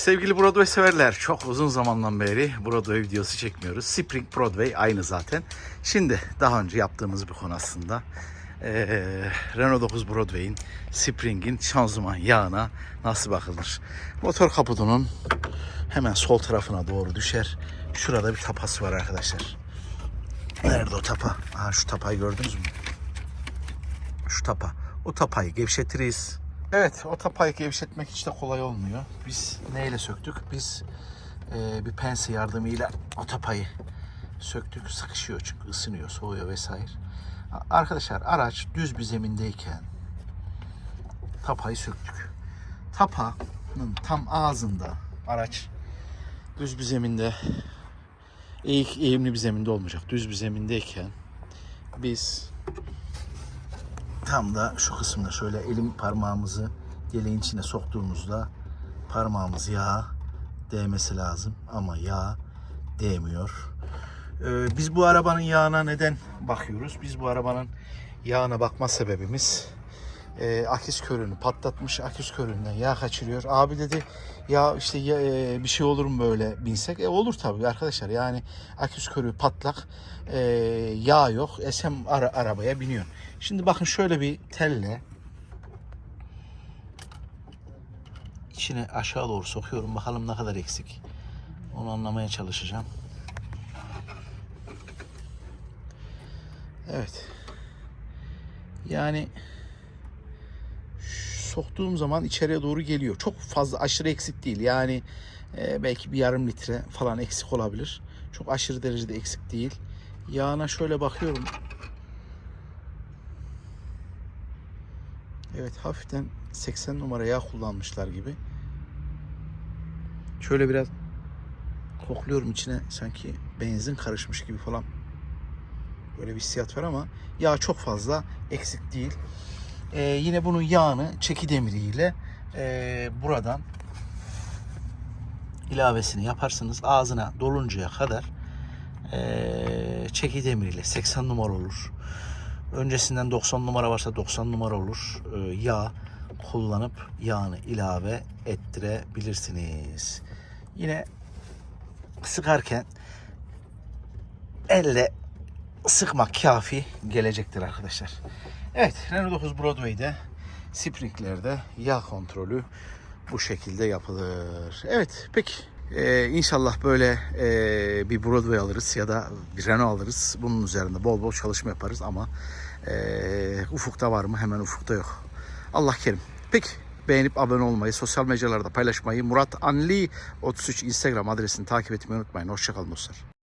sevgili Broadway severler çok uzun zamandan beri Broadway videosu çekmiyoruz. Spring Broadway aynı zaten. Şimdi daha önce yaptığımız bir konu aslında. Ee, Renault 9 Broadway'in Spring'in şanzıman yağına nasıl bakılır? Motor kaputunun hemen sol tarafına doğru düşer. Şurada bir tapası var arkadaşlar. Nerede o tapa? Aha şu tapayı gördünüz mü? Şu tapa. O tapayı gevşetiriz. Evet o tapayı gevşetmek hiç de kolay olmuyor. Biz neyle söktük? Biz e, bir pense yardımıyla o tapayı söktük. Sıkışıyor çünkü ısınıyor, soğuyor vesaire. Arkadaşlar araç düz bir zemindeyken tapayı söktük. Tapanın tam ağzında araç düz bir zeminde eğik, eğimli bir zeminde olmayacak. Düz bir zemindeyken biz tam da şu kısımda şöyle elim parmağımızı yeleğin içine soktuğumuzda parmağımız yağa değmesi lazım ama yağ değmiyor. Ee, biz bu arabanın yağına neden bakıyoruz? Biz bu arabanın yağına bakma sebebimiz e, akis körünü patlatmış. Akis köründen yağ kaçırıyor. Abi dedi ya işte ya, e, bir şey olur mu böyle binsek? E olur tabii arkadaşlar. Yani akis körü patlak e, yağ yok. Esem ara, arabaya biniyor. Şimdi bakın şöyle bir telle içine aşağı doğru sokuyorum. Bakalım ne kadar eksik. Onu anlamaya çalışacağım. Evet. Yani soktuğum zaman içeriye doğru geliyor. Çok fazla aşırı eksik değil. Yani e, belki bir yarım litre falan eksik olabilir. Çok aşırı derecede eksik değil. Yağına şöyle bakıyorum. Evet hafiften 80 numara yağ kullanmışlar gibi. Şöyle biraz kokluyorum içine sanki benzin karışmış gibi falan. Böyle bir hissiyat var ama yağ çok fazla eksik değil. Ee, yine bunun yağını çeki demiriyle e, buradan ilavesini yaparsınız. Ağzına doluncaya kadar e, çeki demiriyle 80 numara olur. Öncesinden 90 numara varsa 90 numara olur. E, yağ kullanıp yağını ilave ettirebilirsiniz. Yine sıkarken elle sıkmak kafi gelecektir arkadaşlar. Evet Renault 9 Broadway'de Spring'lerde yağ kontrolü bu şekilde yapılır. Evet peki ee, inşallah böyle e, bir Broadway alırız ya da bir Renault alırız. Bunun üzerinde bol bol çalışma yaparız ama e, ufukta var mı? Hemen ufukta yok. Allah kerim. Peki beğenip abone olmayı, sosyal mecralarda paylaşmayı, Murat Anli 33 Instagram adresini takip etmeyi unutmayın. Hoşçakalın dostlar.